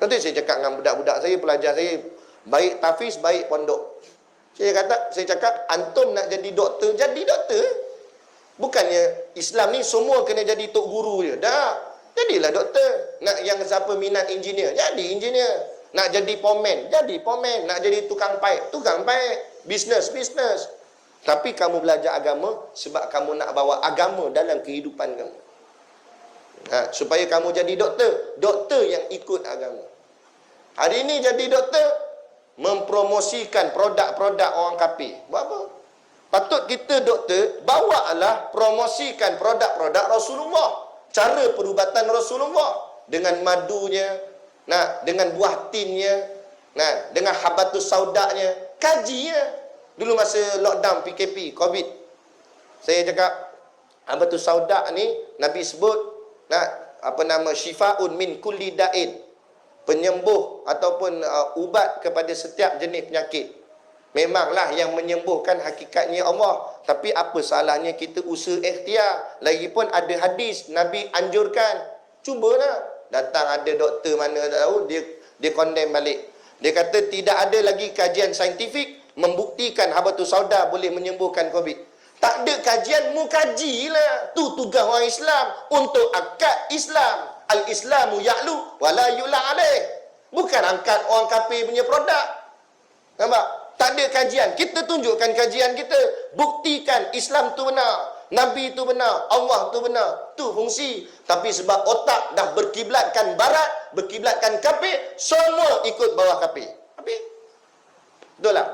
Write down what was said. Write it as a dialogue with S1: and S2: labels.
S1: Nanti saya cakap dengan budak-budak saya, pelajar saya, baik tafiz, baik pondok. Saya kata, saya cakap, antum nak jadi doktor, jadi doktor. Bukannya Islam ni semua kena jadi tok guru je. Dah. Jadilah doktor. Nak yang siapa minat engineer, jadi engineer. Nak jadi pomen, jadi pomen. Nak jadi tukang paip, tukang paip. Bisnes, bisnes. Tapi kamu belajar agama sebab kamu nak bawa agama dalam kehidupan kamu. Ha, supaya kamu jadi doktor. Doktor yang ikut agama. Hari ini jadi doktor, mempromosikan produk-produk orang kafir. Buat apa? Patut kita doktor, bawalah promosikan produk-produk Rasulullah. Cara perubatan Rasulullah. Dengan madunya, nah, dengan buah tinnya, nah, dengan habatus saudaknya. Kajinya. Dulu masa lockdown PKP, COVID. Saya cakap, habatus saudak ni, Nabi sebut, nah, apa nama, syifaun min kulli da'in penyembuh ataupun uh, ubat kepada setiap jenis penyakit. Memanglah yang menyembuhkan hakikatnya Allah. Tapi apa salahnya kita usaha ikhtiar. Lagipun ada hadis Nabi anjurkan. Cubalah. Datang ada doktor mana tahu. Dia dia condemn balik. Dia kata tidak ada lagi kajian saintifik membuktikan habatus sauda boleh menyembuhkan COVID. Tak ada kajian, mu kajilah. Tu tugas orang Islam untuk akad Islam. Al-Islamu ya'lu wa la yula alaih. Bukan angkat orang kafir punya produk. Nampak? Tak ada kajian. Kita tunjukkan kajian kita. Buktikan Islam tu benar. Nabi tu benar. Allah tu benar. Tu fungsi. Tapi sebab otak dah berkiblatkan barat, berkiblatkan kafir, semua ikut bawah kafir. Habis? Betul tak?